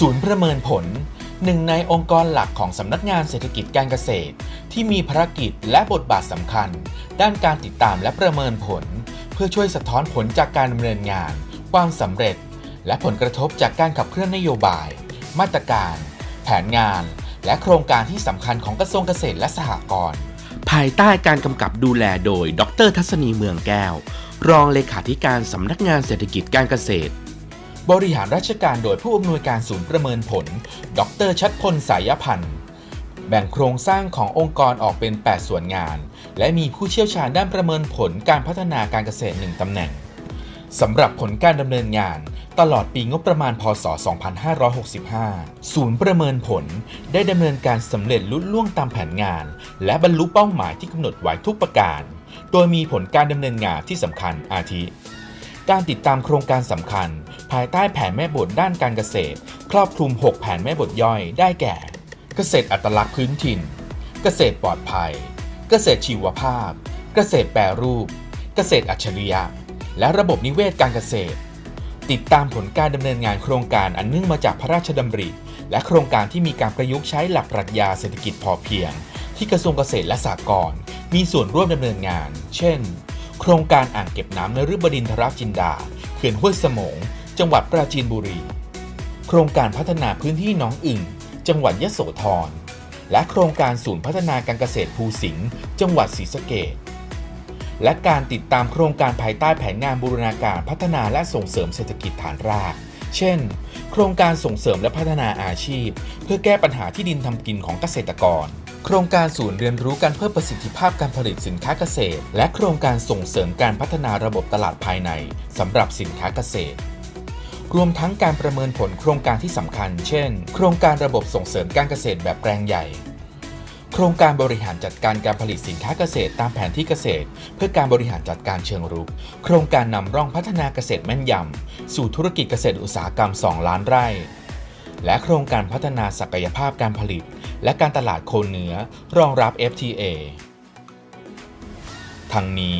ศูนย์ประเมินผล หนึ่งในองค์กรหลักของสำนักงานเศรษฐกิจการเกษตร ที่มีภารกิจและบทบาทสำคัญ ด้านการติดตามและประเมินผล เพื่อช่วยสะท้อนผลจากการดำเนินงาน ความสำเร็จ และผลกระทบจากการขับเคลื่อนนโยบาย มาตรการ แผนงาน และโครงการที่สำคัญของกระทรวงเกษตรและสหกรณ์ภายใต้การกำกับดูแลโดย ดร ทัศนีเมืองแก้ว รองเลขาธิการสำนักงานเศรษฐกิจการเกษตร บริหารราชการโดยผู้อำนวยการศูนย์ประเมินผล ดรชัดพลสายพันธ์ แบ่งโครงสร้างขององค์กรออกเป็น 8 ส่วนงาน และมีผู้เชี่ยวชาญด้านประเมินผลการพัฒนาการเกษตร 1 ตำแหน่งสำหรับผลการดำเนินงาน ตลอดปีงบประมาณพศ 2565 ศูนย์ประเมินผลได้ดำเนินการสำเร็จลุล่วงตามแผนงาน และบรรลุเป้าหมายที่กำหนดไว้ทุกประการ โดยมีผลการดำเนินงานที่สำคัญอาทิ การติดตามโครงการสำคัญ ภายใต้แผนแม่บทด้านการเกษตร ครอบคลุม 6 แผนแม่บทย่อยได้แก่ เกษตรอัตลักษณ์พื้นถิ่น เกษตรปลอดภัย เกษตรชีวภาพ เกษตรแปรรูป เกษตรอัจฉริยะ และระบบนิเวศการเกษตร ติดตามผลการดำเนินงานโครงการอันเนื่องมาจากพระราชดำริ และโครงการที่มีการประยุกต์ใช้หลักปรัชญาเศรษฐกิจพอเพียง ที่กระทรวงเกษตรและสหกรณ์มีส่วนร่วมดำเนินงาน เช่น โครงการอ่างเก็บน้ำนฤบดินทรจินดา เขื่อนห้วยสมง จังหวัดปราจีนบุรี โครงการพัฒนาพื้นที่น้องอึ่ง จังหวัดยะโสธร และโครงการศูนย์พัฒนาการเกษตรภูสิงห์ จังหวัดศรีสะเกษและการติดตามโครงการภายใต้แผนงานบูรณาการพัฒนาและส่งเสริมเศรษฐกิจฐานราก เช่น โครงการส่งเสริมและพัฒนาอาชีพ เพื่อแก้ปัญหาที่ดินทำกินของเกษตรกร โครงการศูนย์เรียนรู้การเพิ่มประสิทธิภาพการผลิตสินค้าเกษตร และโครงการส่งเสริมการพัฒนาระบบตลาดภายในสำหรับสินค้าเกษตร รวมทั้งการประเมินผลโครงการที่สำคัญ เช่น โครงการระบบส่งเสริมการเกษตรแบบแปลงใหญ่ โครงการบริหารจัดการการผลิตสินค้าเกษตรตามแผนที่เกษตร เพื่อการบริหารจัดการเชิงรุก โครงการนำร่องพัฒนาเกษตรแม่นยำสู่ธุรกิจเกษตรอุตสาหกรรม 2 ล้านไร่ และโครงการพัฒนาศักยภาพการผลิต และการตลาดโคเนื้อรองรับ FTA ทั้งนี้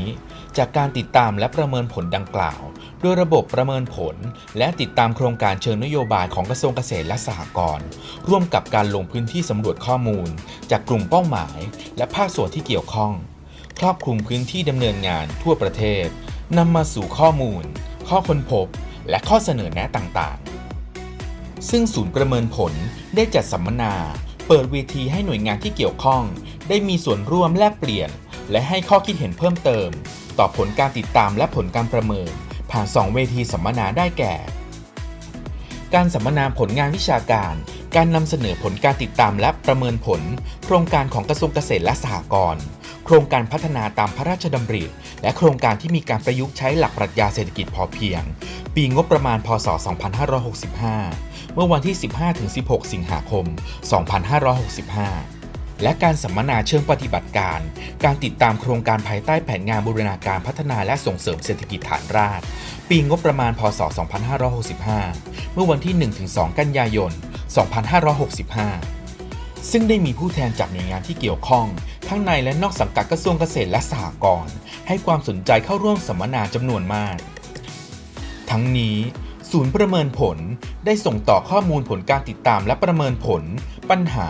จากการติดตามและประเมินผลดังกล่าว โดยระบบประเมินผล และติดตามโครงการเชิงนโยบายของกระทรวงเกษตรและสหกรณ์ร่วมกับการลงพื้นที่สำรวจข้อมูล จากกลุ่มเป้าหมาย และภาคส่วนที่เกี่ยวข้อง ครอบคลุมพื้นที่ดำเนินงานทั่วประเทศนำมาสู่ข้อมูล ข้อค้นพบ และข้อเสนอแนะต่างๆ ซึ่งศูนย์ประเมินผลได้จัดสัมมนา เปิดเวทีให้หน่วยงานที่เกี่ยวข้อง ได้มีส่วนร่วมแลกเปลี่ยน และให้ข้อคิดเห็นเพิ่มเติม ต่อผลการติดตามและผลการประเมิน ผ่าน 2 เวทีสัมมนาได้แก่ การสัมมนาผลงานวิชาการ การนำเสนอผลการติดตามและประเมินผล โครงการของกระทรวงเกษตรและสหกรณ์โครงการพัฒนาตามพระราชดำริ และโครงการที่มีการประยุกต์ใช้หลักปรัชญาเศรษฐกิจพอเพียง ปีงบประมาณพศ 2565 เมื่อวันที่ 15-16 สิงหาคม 2565 และการสัมมนาเชิงปฏิบัติการ การติดตามโครงการภายใต้แผนงานบูรณาการพัฒนาและส่งเสริมเศรษฐกิจฐานราก ปีงบประมาณ พศ 2565 เมื่อวันที่ 1-2 กันยายน 2565 ซึ่งได้มีผู้แทนจากหน่วยงานที่เกี่ยวข้อง ทั้งในและนอกสังกัดกระทรวงเกษตรและสหกรณ์ให้ความสนใจเข้าร่วมสัมมนาจำนวนมาก ทั้งนี้ศูนย์ประเมินผลได้ส่งต่อข้อมูลผลการติดตามและประเมินผล ปัญหา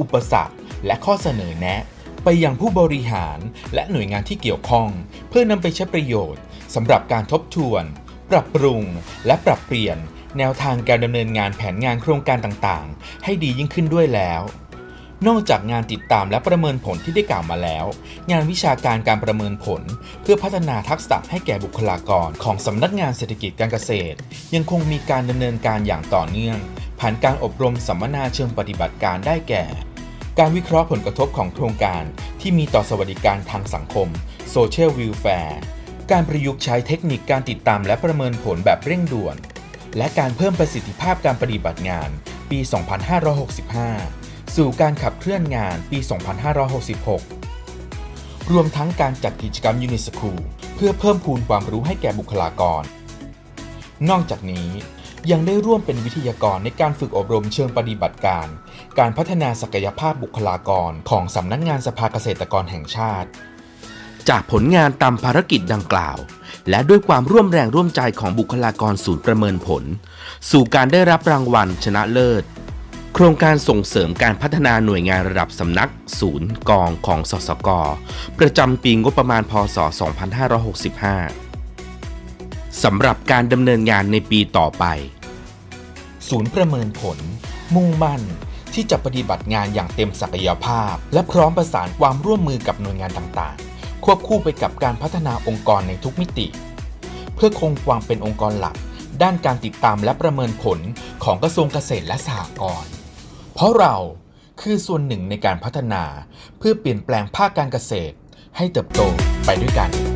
อุปสรรค และข้อเสนอแนะ ไปยังผู้บริหารและหน่วยงานที่เกี่ยวข้อง เพื่อนำไปใช้ประโยชน์สำหรับการทบทวน ปรับปรุง และปรับเปลี่ยน แนวทางการดำเนินงานแผนงานโครงการต่างๆ ให้ดียิ่งขึ้นด้วยแล้ว นอกจากงานติดตามและประเมินผลที่ได้กล่าวมาแล้ว งานวิชาการการประเมินผล เพื่อพัฒนาทักษะให้แก่บุคลากรของสำนักงานเศรษฐกิจการเกษตร ยังคงมีการดำเนินการอย่างต่อเนื่องผ่านการอบรมสัมมนาเชิงปฏิบัติการได้แก่ การวิเคราะห์ผลกระทบของโครงการที่มีต่อสวัสดิการทางสังคม Social Welfare การประยุกต์ใช้เทคนิคการติดตามและประเมินผลแบบเร่งด่วน และการเพิ่มประสิทธิภาพการปฏิบัติงานปี 2565 สู่การขับเคลื่อนงานปี 2566 รวมทั้งการจัดกิจกรรมยูนิสคูลเพื่อเพิ่มพูนความรู้ให้แก่บุคลากร นอกจากนี้ยังได้ร่วมเป็นวิทยากรในการฝึกอบรมเชิงปฏิบัติการ การพัฒนาศักยภาพบุคลากรของสำนักงานสภาเกษตรกรแห่งชาติ จากผลงานตามภารกิจดังกล่าว และด้วยความร่วมแรงร่วมใจของบุคลากรศูนย์ประเมินผล สู่การได้รับรางวัลชนะเลิศ โครงการส่งเสริมการพัฒนาหน่วยงานระดับสำนัก ศูนย์กองของสสก ประจำปีงบประมาณพศ 2565สำหรับการดำเนินงานในปีต่อไป ศูนย์ประเมินผล มุ่งมั่น ที่จะปฏิบัติงานอย่างเต็มศักยภาพ และพร้อมประสานความร่วมมือกับหน่วยงานต่างๆ ควบคู่ไปกับการพัฒนาองค์กรในทุกมิติ เพื่อคงความเป็นองค์กรหลัก ด้านการติดตามและประเมินผลของกระทรวงเกษตรและสหกรณ์เพราะเราคือส่วนหนึ่งในการพัฒนา เพื่อเปลี่ยนแปลงภาคการเกษตร ให้เติบโตไปด้วยกัน